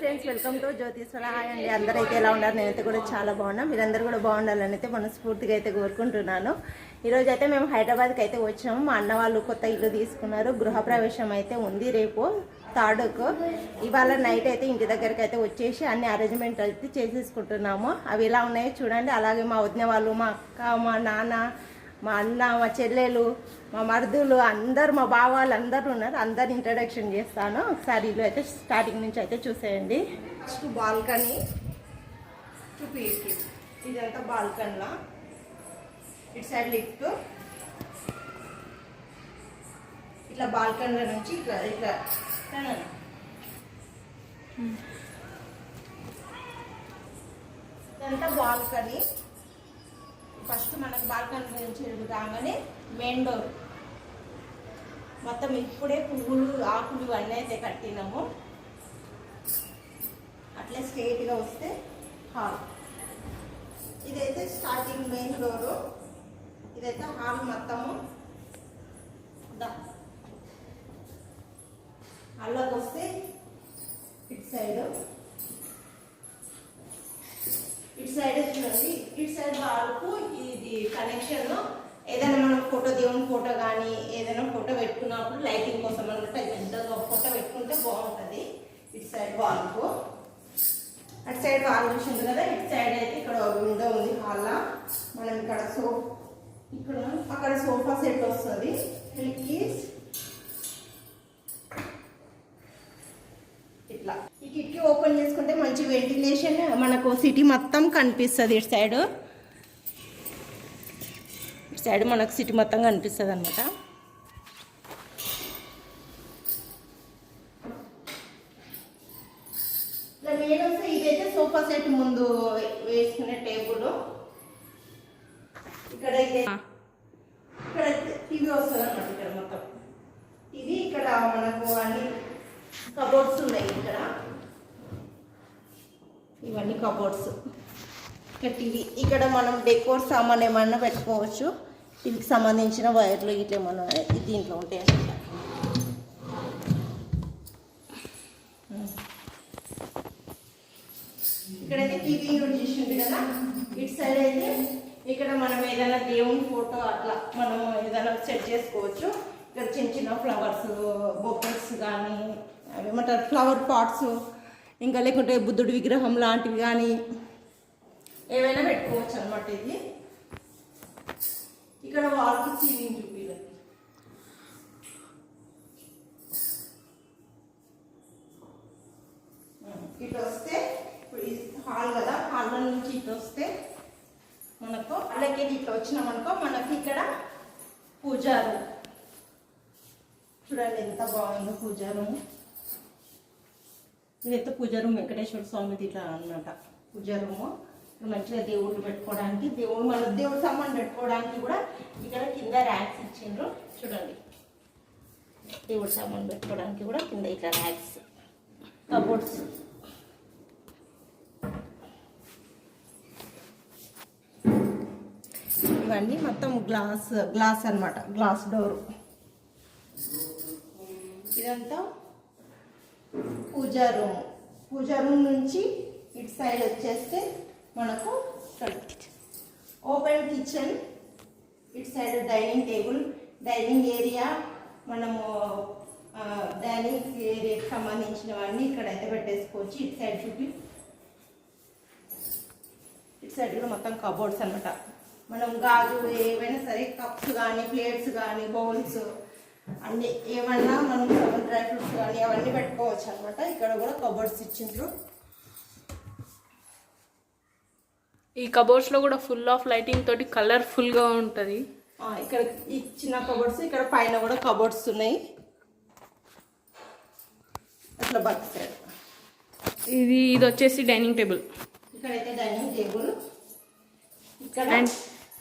Friends welcome to Jyotishwara hi అండి అందరూ అయితే ఎలా ఉన్నారు? నేనైతే కూడా చాలా బాగున్నా. మీరందరూ కూడా బాగుండాలని అయితే మనస్ఫూర్తిగా అయితే కోరుకుంటున్నాను. ఈరోజు అయితే మేము హైదరాబాద్కి అయితే వచ్చాము మా అన్న వాళ్ళు కొత్త ఇల్లు తీసుకున్నారు. గృహప్రవేశం అయితే ఉంది రేపు థర్డ్కు ఇవాళ నైట్ అయితే ఇంటి దగ్గరికి అయితే వచ్చేసి అన్ని అరేంజ్మెంట్ అయితే చేసేసుకుంటున్నాము. అవి ఎలా ఉన్నాయో చూడండి. అలాగే మా వదిన వాళ్ళు మా అక్క మా నాన్న మా అన్న మా చెల్లెలు మా మరుదులు అందరు మా బావ వాళ్ళు అందరూ ఉన్నారు. అందరు ఇంట్రడక్షన్ చేస్తాను. ఒకసారి ఇల్లు అయితే స్టార్టింగ్ నుంచి అయితే చూసేయండి. ఫస్ట్ బాల్కనీ చూపి ఇదంతా బాల్కనీలా ఇటు సైడ్ లిఫ్ట్ ఇట్లా బాల్కనీల నుంచి ఇట్లా ఇట్లా. ఇదంతా బాల్కనీ ఫస్ట్ మనకు బాల్కనీ నుంచి రాగానే మెయిన్ డోర్. మొత్తం ఇప్పుడే పువ్వులు ఆకులు ఇవన్నీ అయితే కట్టినాము. అట్లే స్ట్రేట్గా వస్తే హాల్. ఇదైతే స్టార్టింగ్ మెయిన్ డోరు ఇదైతే హాల్ మొత్తము. హాల్లోకి వస్తే ఇటు సైడ్ ఇటు సైడ్ చూడండి. ఇటు సైడ్ వరకు ఇది కనెక్షన్ ఏదైనా మనం ఫోటో దేవుని ఫోటో కానీ ఏదైనా ఫోటో పెట్టుకున్నప్పుడు లైటింగ్ కోసం అనమాట పెద్దగా ఫోటో పెట్టుకుంటే బాగుంటుంది. ఇటు సైడ్ వాళ్ళకు. అటు సైడ్ వాల్ చూసింది కదా. ఇటు సైడ్ అయితే ఇక్కడ విండో ఉంది హాల్లో మనం ఇక్కడ సో ఇక్కడ అక్కడ సోఫా సెట్ వస్తుంది. ఇట్లా. కిటికీ ఓపెన్ చేసుకుంటే మంచి వెంటిలేషన్ మనకు సిటీ మొత్తం కనిపిస్తుంది. ఇటు సైడ్. ఇటు సైడ్ మనకు సిటీ మొత్తం కనిపిస్తుంది అనమాట ఇట్లా మెయిన్ వస్తే ఇదైతే సోఫా సెట్ ముందు వేసుకునే టేబుల్ ఇక్కడ అయితే ఇక్కడ టీవీ వస్తుంది అనమాట ఇక్కడ మొత్తం ఇది ఇక్కడ మనకు అన్ని కబోర్డ్స్ ఉన్నాయి ఇక్కడ ఇవన్నీ కబోర్డ్స్ ఇక్కడ టీవీ ఇక్కడ మనం డెకోర్ సామాన్ ఏమన్నా పెట్టుకోవచ్చు. దీనికి సంబంధించిన వైర్లు ఇట్లా ఏమన్నా దీంట్లో ఉంటాయి? ఇక్కడైతే టీవీ యూజ్ చేసింది కదా. ఇటు సైడ్ అయితే ఇక్కడ మనం ఏదైనా దేవుని ఫోటో అట్లా మనం ఏదైనా సెట్ చేసుకోవచ్చు. ఇక్కడ చిన్న చిన్న ఫ్లవర్స్ బొక్కల్స్ కానీ ఏమంటారు? ఫ్లవర్ పాట్స్ ఇంకా లేకుంటే బుద్ధుడి విగ్రహం లాంటివి కానీ ఏమైనా పెట్టుకోవచ్చు అనమాట ఇది. ఇక్కడ వాళ్ళకి సీలింగ్ చూపించాలి ఇటు వస్తే ఇప్పుడు హాల్ కదా హాల్ నుంచి ఇటు వస్తే మనకు అలాగే ఇట్లా వచ్చినామనుకో మనకి ఇక్కడ పూజారు. చూడండి ఎంత బాగుందో పూజారు. ఇదైతే పూజారూమ్ వెంకటేశ్వర స్వామిది ఇట్లా అన్నమాట పూజారూము. మంచిగా దేవుళ్ళు పెట్టుకోవడానికి దేవుడు మన దేవుడు సామాన్ పెట్టుకోవడానికి కూడా ఇక్కడ కింద ర్యాక్స్ ఇచ్చిండ్రు. చూడండి. దేవుడు సామాన్ పెట్టుకోవడానికి కూడా కింద ఇట్లా ర్యాక్స్ కబోర్డ్స్ ఇవన్నీ మొత్తం గ్లాస్ గ్లాస్ అనమాట గ్లాస్ డోర్ ఇదంతా పూజా రూమ్. పూజా రూమ్ నుంచి ఇటు సైడ్ వచ్చేస్తే మనకు open kitchen it side dining table dining area మనము డైనింగ్ ఏరియాకి సంబంధించినవన్నీ ఇక్కడైతే పెట్టేసుకోవచ్చు. ఇటు సైడ్ చూపి ఇటు సైడ్ కూడా మొత్తం కబోర్డ్స్ అన్నమాట. మనం గాజు ఏవైనా సరే కప్స్ కానీ ప్లేట్స్ కానీ బౌల్స్ అన్ని ఏమన్నా మనం డ్రై ఫ్రూట్స్ కానీ అవన్నీ పెట్టుకోవచ్చు అనమాట ఇక్కడ కూడా కబోర్డ్స్ ఇచ్చిండ్రు. ఈ కబోర్డ్స్లో కూడా ఫుల్ ఆఫ్ లైటింగ్ తోటి కలర్ఫుల్గా ఉంటది. ఇక్కడ ఈ చిన్న కబోర్డ్స్ ఇక్కడ పైన కూడా కబోర్డ్స్ ఉన్నాయి. అట్లా బక్ సైడ్ ఇది ఇది వచ్చేసి డైనింగ్ టేబుల్ ఇక్కడైతే డైనింగ్ టేబుల్ ఇక్కడ అండ్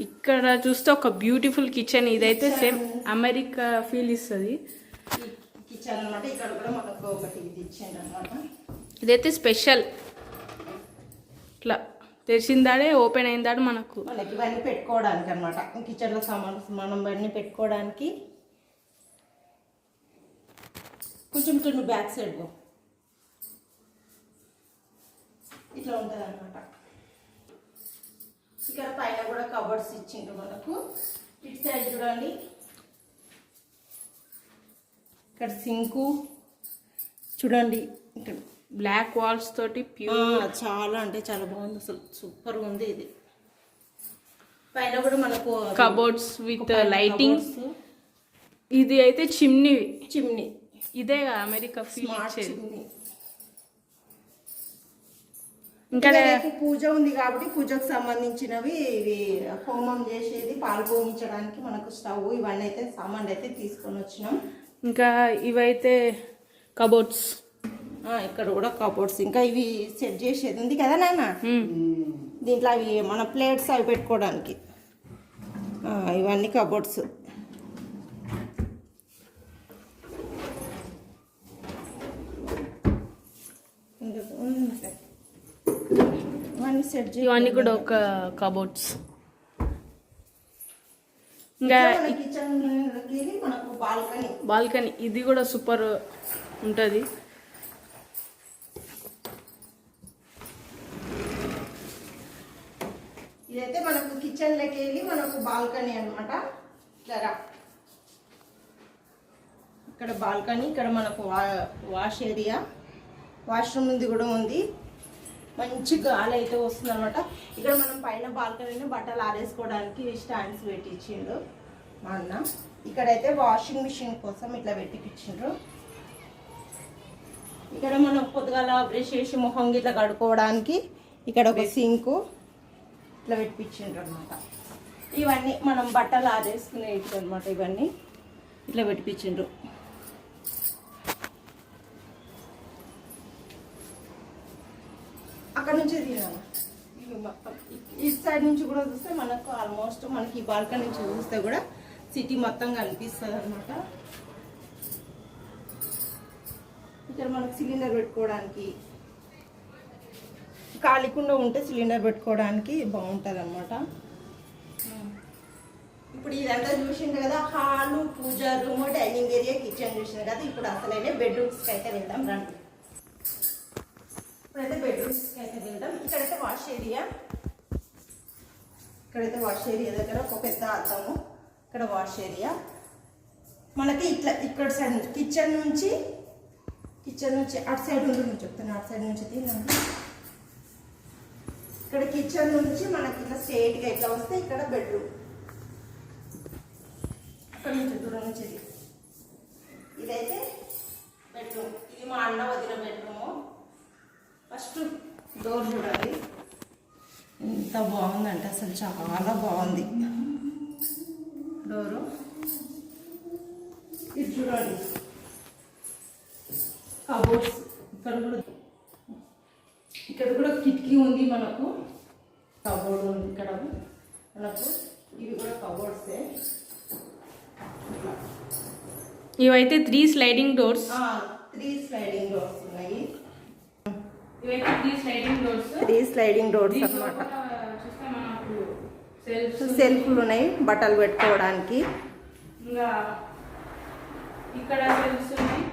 ఇక్కడ చూస్తే ఒక బ్యూటిఫుల్ కిచెన్ ఇదైతే సేమ్ అమెరికా ఫీల్ ఇస్తుంది. కిచెన్ అనమాట ఇక్కడ కూడా మనకు ఒకటి ఇది ఇచ్చిండు అనమాట ఇదైతే స్పెషల్ ఇట్లా. తెరిచిందాడే ఓపెన్ అయిందాడు మనకు. మనకి ఇవన్నీ పెట్టుకోవడానికి అనమాట కిచెన్లో సామాన్ మనం ఇవన్నీ పెట్టుకోవడానికి. కొంచెం ఇట్లా నువ్వు బ్యాక్ సైడ్ పో. ఇట్లా ఉంటుంది అనమాట ఇక్కడ పైన కూడా కబర్డ్స్ ఇచ్చిండ్రు మనకు. ఇటు సైడ్ చూడండి. ఇక్కడ సింకు. చూడండి. ఇక్కడ బ్లాక్ వాల్స్ తోటి ప్యూర్. చాలా అంటే చాలా బాగుంది అసలు. సూపర్ ఉంది ఇది. పైన కూడా మనకు కబోర్డ్స్ విత్ లైటింగ్ ఇది అయితే చిమ్నీ. చిమ్నీ. ఇదే కదా అమెరికా స్మార్ట్ చిమ్నీ. ఇంకా పూజ ఉంది కాబట్టి పూజకు సంబంధించినవి ఇవి హోమం చేసేది పాలు హోమించడానికి మనకు స్టవ్ ఇవన్నీ అయితే సామాన్లు అయితే తీసుకొని వచ్చినాం. ఇంకా ఇవైతే కబోర్డ్స్ ఇక్కడ కూడా కబోర్డ్స్ ఇంకా ఇవి సెట్ చేసేది ఉంది కదా నాన్న? దీంట్లో అవి మన ప్లేట్స్ అవి పెట్టుకోవడానికి. ఇవన్నీ కబోర్డ్స్ ఇవన్నీ సెట్ ఇవన్నీ కూడా ఒక కబోర్డ్స్ ఇంకా కిచెన్ మనకు బాల్కనీ బాల్కనీ ఇది కూడా సూపర్ ఉంటుంది ఇదైతే మనకు కిచెన్ లెక్క వెళ్ళి మనకు బాల్కనీ అన్నమాట. ఇట్లా. ఇక్కడ బాల్కనీ ఇక్కడ మనకు వాష్ ఏరియా. వాష్రూమ్ ఉంది కూడా ఉంది. మంచి గాలి అయితే వస్తుంది అనమాట ఇక్కడ మనం పైన బాల్కనీలో బట్టలు ఆరేసుకోవడానికి స్టాండ్స్ పెట్టించిండు మా అన్న. ఇక్కడైతే వాషింగ్ మిషన్ కోసం ఇట్లా పెట్టిపించిండ్రు. ఇక్కడ మనం పొద్దుగాల బ్రష్ చేసి మొహం ఇట్లా కడుక్కోవడానికి ఇక్కడ ఒక సింకు ఇట్లా పెట్టించిండ్రు అనమాట ఇవన్నీ మనం బట్టలు ఆరేసుకునే అనమాట ఇవన్నీ. ఇట్లా పెట్టించిండ్రు అక్కడ నుంచి మొత్తం ఈ సైడ్ నుంచి కూడా చూస్తే మనకు ఆల్మోస్ట్ మనకి ఈ బాల్కనీ నుంచి చూస్తే కూడా సిటీ మొత్తం కనిపిస్తుంది అనమాట ఇక్కడ మనకు సిలిండర్ పెట్టుకోవడానికి ఖాళీకుండా ఉంటే సిలిండర్ పెట్టుకోవడానికి బాగుంటుంది అనమాట ఇప్పుడు ఇదంతా చూసిండు కదా hall puja room dining area kitchen చూసిన కదా ఇప్పుడు అసలైన బెడ్రూమ్స్కి అయితే వెళ్దాం రండి. ఇప్పుడైతే బెడ్రూమ్స్కి అయితే వెళ్దాం. ఇక్కడైతే వాష్ ఏరియా ఇక్కడైతే వాష్ ఏరియా దగ్గర ఒక పెద్ద అద్దము. ఇక్కడ వాష్ ఏరియా మనకి ఇట్లా ఇక్కడ సైడ్ కిచెన్ నుంచి కిచెన్ నుంచి అటు సైడ్ ఉంటుంది చెప్తాను అటు సైడ్ నుంచి తిన్నాను ఇక్కడ కిచెన్ నుంచి మనకి ఇట్లా స్ట్రేట్గా ఇట్లా వస్తే ఇక్కడ బెడ్రూమ్ అక్కడ నుంచి దూరం నుంచి ఇదైతే బెడ్రూమ్ ఇది మా అన్న వదిన బెడ్రూము ఫస్ట్ డోర్ చూడాలి. ఎంత బాగుందంటే అసలు చాలా బాగుంది. డోరు ఇది చూడండి కబోర్డ్స్ ఇక్కడ కూడా ఉంది మనకు. కబోర్డ్ ఉంది ఇక్కడ. మనకు ఇవి కూడా కబోర్డ్సే ఇవైతే three sliding doors three sliding doors ఉన్నాయి. ఇవైతే three sliding doors three sliding doors అన్నమాట. సెల్ఫ్లు ఉన్నాయి. బట్టలు పెట్టుకోవడానికి. ఇంకా ఇక్కడ సెల్ఫ్స్ ఉన్నాయి.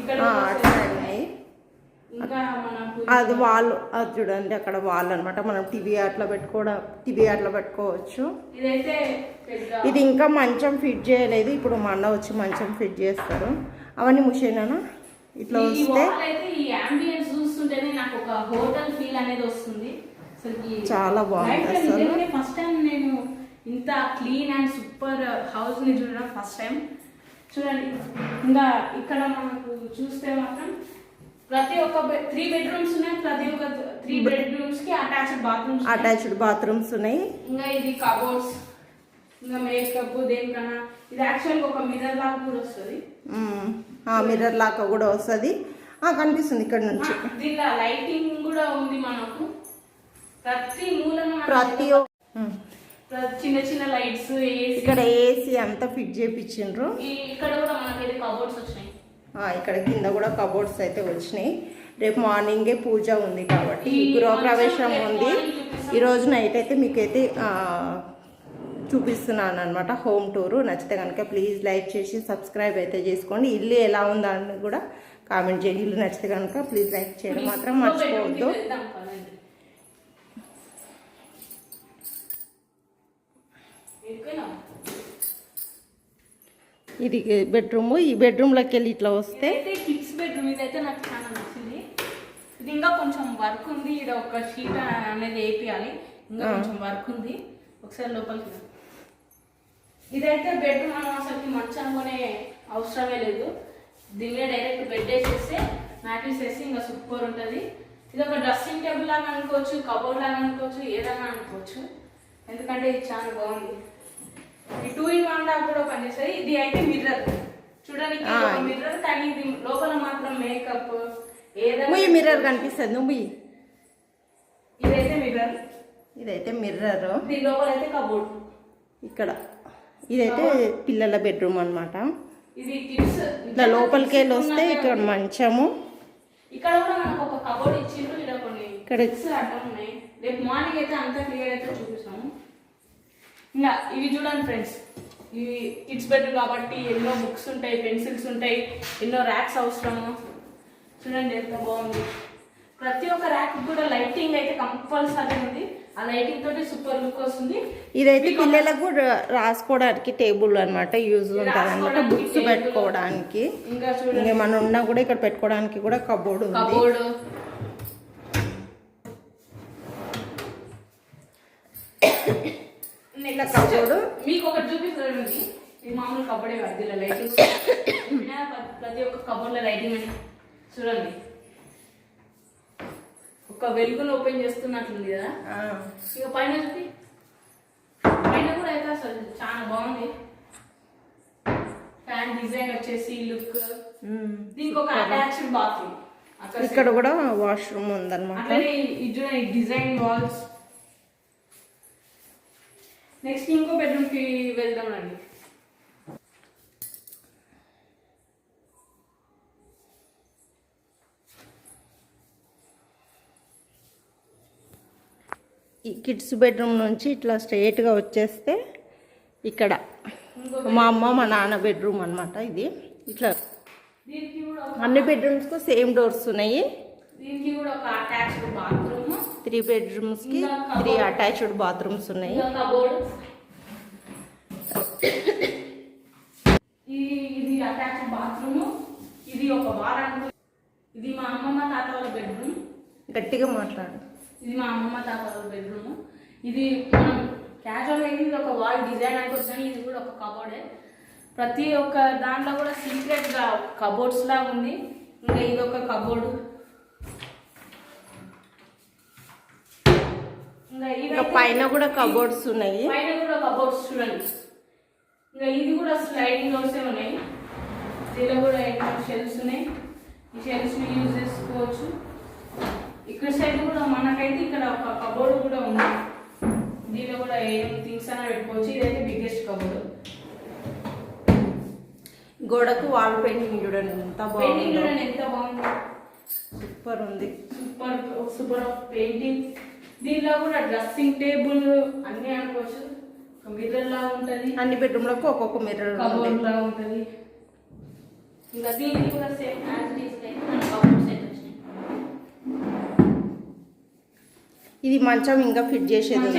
ఇక్కడ అది వాల్ అది చూడండి అక్కడ వాల్ అన్నమాట మనం టీవీ అట్లా పెట్టుకోవడం టీవీ అట్లా పెట్టుకోవచ్చు. ఇది ఇంకా మంచం ఫిట్ చేయలేదు. ఇప్పుడు మా అన్న వచ్చి మంచం ఫిట్ చేస్తారు. అవన్నీ ముషేనా ఇట్లా వస్తే? wall అయితే ఈ అంబియన్స్ చూస్తుంటేనే నాకు ఒక హోటల్ ఫీల్ అనేది వస్తుంది. అసలు చాలా బాగుంది అసలు. ఫస్ట్ టైం నేను ఇంత క్లీన్ అండ్ సూపర్ హౌస్ని చూడడం ఫస్ట్ టైం చూడండి. ఇంకా ఇక్కడ మనకు చూస్తే మాత్రం ప్రతి ఒక్క త్రీ బెడ్రూమ్స్ ఉన్నాయి. ప్రతి ఒక్క త్రీ బెడ్రూమ్స్కి అటాచ్డ్ బాత్రూమ్స్ అటాచ్డ్ బాత్రూమ్స్ ఉన్నాయి. ఇంకా ఇది కబోర్డ్స్ ఇంకా మేకప్ దేనికన్నా. ఇది యాక్చువల్గా ఒక మిర్రర్ లాగా కూడా వస్తుంది. ఆ మిర్రర్ లాగా కూడా వస్తుంది. కనిపిస్తుంది ఇక్కడ నుంచి. దీంట్లో లైటింగ్ కూడా ఉంది మనకు. ప్రతి మూలన మనకు ప్రతి చిన్న చిన్న లైట్స్ ఏసీ ఇక్కడ ఏసీ అంతా ఫిట్ చేయించిండ్రు ఇక్కడ కూడా మనకైతే కబోర్డ్స్ వచ్చినాయి. ఇక్కడ కింద కూడా కబోర్డ్స్ అయితే వచ్చినాయి. రేపు మార్నింగే పూజ ఉంది కాబట్టి గృహప్రవేశం ఉంది. మార్నింగ్ చూపిస్తాం. ఈ రోజు నైట్ అయితే మీకైతే ఆ, చూపిస్తున్నాను అనమాట హోమ్ టూరు నచ్చితే కనుక ప్లీజ్ లైక్ చేసి సబ్స్క్రైబ్ అయితే చేసుకోండి. ఇల్లు ఎలా ఉందని కూడా కామెంట్ చేయండి. ఇల్లు నచ్చితే కనుక ప్లీజ్ లైక్ చేయడం మాత్రం మర్చిపోవద్దు కి వెళ్దాం పదండి. ఎక్కినాం. ఇది బెడ్రూమ్. ఈ బెడ్రూమ్లోకి వెళ్ళి ఇట్లా వస్తే కిడ్స్ బెడ్రూమ్ ఇదైతే నాకు చాలా నచ్చింది. ఇది ఇంకా కొంచెం వర్క్ ఉంది. ఇక్కడ ఒక షీట్ అనేది వేపియాలి. ఇంకా కొంచెం వర్క్ ఉంది. ఒకసారి లోపలికి. ఇదైతే బెడ్రూమ్ మనం అసలుకి మంచం కొనే అవసరమే లేదు. దీనిలో డైరెక్ట్ బెడ్ వేసేస్తే మ్యాట్రిస్ వేసి ఇంకా సూపర్ ఉంటుంది. ఇది ఒక డ్రెస్సింగ్ టేబుల్ లాగా అనుకోవచ్చు కబోర్డ్ లాగా అనుకోవచ్చు ఏదైనా అనుకోవచ్చు. ఎందుకంటే ఇది చాలా బాగుంది. ఈ టూ ఇన్ వన్ లాగా కూడా పనిచేస్తుంది ఇది అయితే మిర్రర్ చూడడానికి ఇది. మిర్రర్ కానీ ఇది లోపల మాత్రం మేకప్ ఏదైనా మిర్రర్ కనిపిస్తుంది. నువ్వు ఇదైతే మిర్రర్ ఇదైతే మిర్రర్ దీని లోపల అయితే కబోర్డ్ ఇక్కడ. ఇదైతే పిల్లల బెడ్రూమ్ అన్నమాట. ఇది కిడ్స్ ఇట్లా లోపలికి వెళ్ళి వస్తే ఇక్కడ మంచము. ఇక్కడ కూడా మనకు ఒక కబోర్డ్ ఇచ్చిండ్రు. ఇక్కడ కొన్ని ఇక్కడ కిడ్స్ అడ్డం ఉన్నాయి రేపు మార్నింగ్ అయితే అంతా క్లియర్ అయితే చూపిస్తాము. ఇంకా ఇవి చూడండి ఫ్రెండ్స్ ఇవి కిడ్స్ బెడ్రూమ్ కాబట్టి ఎన్నో బుక్స్ ఉంటాయి పెన్సిల్స్ ఉంటాయి ఎన్నో ర్యాక్స్ అవసరము. చూడండి ఎంత బాగుంది. ప్రతి ఒక్క ర్యాక్ కూడా లైటింగ్ అయితే కంపల్సరీ ఉంది. ఆ లైటింగ్ తోటి సూపర్ లుక్ వస్తుంది. ఇదైతే పిల్లలకు కూడా రాసుకోవడానికి టేబుల్ అన్నమాట యూజ్ ఉంటుంది అనమాట బుక్స్. పెట్టుకోవడానికి. ఇంకా చూడండి. ఇంకేమన్నా ఉన్నా కూడా ఇక్కడ పెట్టుకోవడానికి కూడా కబోర్డ్ ఉంది. కబోర్డ్ మీకు ఒకటి చూపిస్తుంది ఇది మామూలు కబోర్డే కాదు ఇలా లైటింగ్ ప్రతి ఒక్క కబోర్డ్లో లైటింగ్ అని చూడండి. ఒక వెలుగును ఓపెన్ చేస్తున్నట్లుంది కదా. ఇక పైన చూపి. పైన కూడా అయితే అసలు చాలా బాగుంది. ఫ్యాన్ డిజైన్ వచ్చేసి లుక్. దీనికి ఒక అటాచ్డ్ బాత్రూమ్ ఇక్కడ కూడా వాష్రూమ్ ఉందన్నమాట. అట్లనే ఇది డిజైన్ వాల్స్ నెక్స్ట్ ఇంకో బెడ్రూమ్కి వెళ్దాం రండి ఈ కిడ్స్ బెడ్రూమ్ నుంచి ఇట్లా straight గా వచ్చేస్తే ఇక్కడ ఇంకో మా అమ్మ మా నాన్న బెడ్రూమ్ అన్నమాట ఇది. ఇట్లా అన్ని బెడ్రూమ్స్కు సేమ్ డోర్స్ ఉన్నాయి. దీనికి కూడా ఒక అటాచ్డ్ బాత్రూమ్ త్రీ బెడ్రూమ్స్కి త్రీ అటాచ్డ్ బాత్రూమ్స్ ఉన్నాయి. ఇది అటాచ్డ్ బాత్రూమ్. ఇది ఒక వారానికి ఇది మా అమ్మమ్మ తాత వాళ్ళ బెడ్రూమ్. గట్టిగా మాట్లాడు. ఇది మా అమ్మమ్మ తాత వాళ్ళ బెడ్రూమ్. ఇది మనం క్యాజువల్ ఇది ఒక వాల్ డిజైన్ అనుకోవచ్చు కానీ ఇది కూడా ఒక కబోర్డే ప్రతి ఒక్క దాంట్లో కూడా సీక్రెట్గా కబోర్డ్స్ లా ఉంది. ఇంకా ఇది ఒక కబోర్డ్ ఇంకా పైన కూడా కబోర్డ్స్ ఉన్నాయి. పైన కూడా కబోర్డ్స్ చూడండి. ఇంకా ఇది కూడా స్లైడింగ్ డోర్సే ఉన్నాయి. దీనిలో కూడా ఎన్నో షెల్ఫ్స్ ఉన్నాయి. ఈ షెల్ఫ్స్ని యూజ్ చేసుకోవచ్చు. ఇక్కడ సైడ్ కూడా మనకైతే ఇక్కడ ఒక కబోర్డ్ కూడా ఉంది. దీనిలో కూడా ఏం థింగ్స్ అయినా పెట్టుకోవచ్చు. ఇదైతే బిగ్గెస్ట్ కబోర్డ్ గోడకు వాల్ పెయింటింగ్ చూడండి ఎంత పెయింటింగ్ బాగుందో. చూడండి ఎంత బాగుంది. సూపర్ ఉంది. సూపర్ సూపర్ ఆఫ్ పెయింటింగ్ దీనిలో కూడా డ్రెస్సింగ్ టేబుల్ అన్నీ అనుకోవచ్చు. ఒక మిర్రర్ లా ఉంటది. అన్ని బెడ్రూమ్లకు ఒక్కొక్క మిర్రర్ కబోర్డ్ లా ఉంటది. ఇంకా దీనికి కూడా సేమ్ యాజ్ సెట్ ఇది మంచం ఇంకా ఫిట్ చేసేది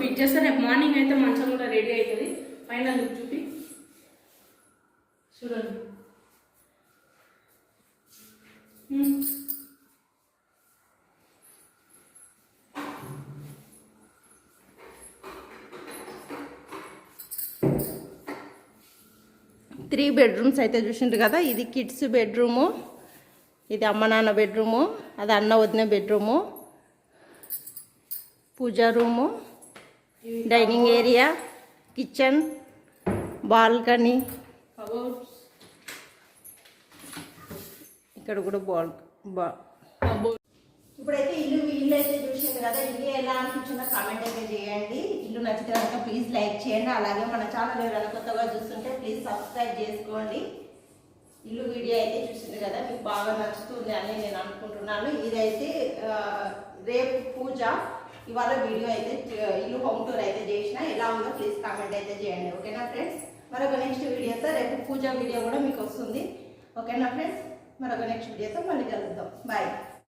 ఫిట్ చేస్తే రేపు మార్నింగ్ అయితే మంచం కూడా రెడీ అవుతుంది పైన లుక్ చూపి. చూడండి. త్రీ బెడ్రూమ్స్ అయితే చూసిండ్రు కదా ఇది కిడ్స్ బెడ్రూము ఇది అమ్మ నాన్న బెడ్రూము అది అన్న వదిన bedroom puja room dining area kitchen balcony. ఇక్కడ కూడా బాల్ బా ఇప్పుడైతే ఇల్లు ఇల్లు అయితే చూసింది కదా ఇల్లు ఎలా అనిపించిందో కామెంట్ అయితే చేయండి. ఇల్లు నచ్చితే కనుక ప్లీజ్ లైక్ చేయండి. అలాగే మన ఛానల్ ఎవరైనా కొత్తగా చూస్తుంటే ప్లీజ్ సబ్స్క్రైబ్ చేసుకోండి. ఇల్లు వీడియో అయితే చూసింది కదా మీకు బాగా నచ్చుతుంది అని నేను అనుకుంటున్నాను. ఇదైతే రేపు పూజ. ఇవాళ వీడియో అయితే ఇల్లు హోమ్ టూర్ అయితే చేసిన. ఎలా ఉందో ప్లీజ్ కామెంట్ అయితే చేయండి. ఓకేనా ఫ్రెండ్స్ మరొక నెక్స్ట్ వీడియోతో రేపు పూజ వీడియో కూడా మీకు వస్తుంది. ఓకేనా ఫ్రెండ్స్ మరొక నెక్స్ట్ వీడియోతో మళ్ళీ కలుద్దాం. బాయ్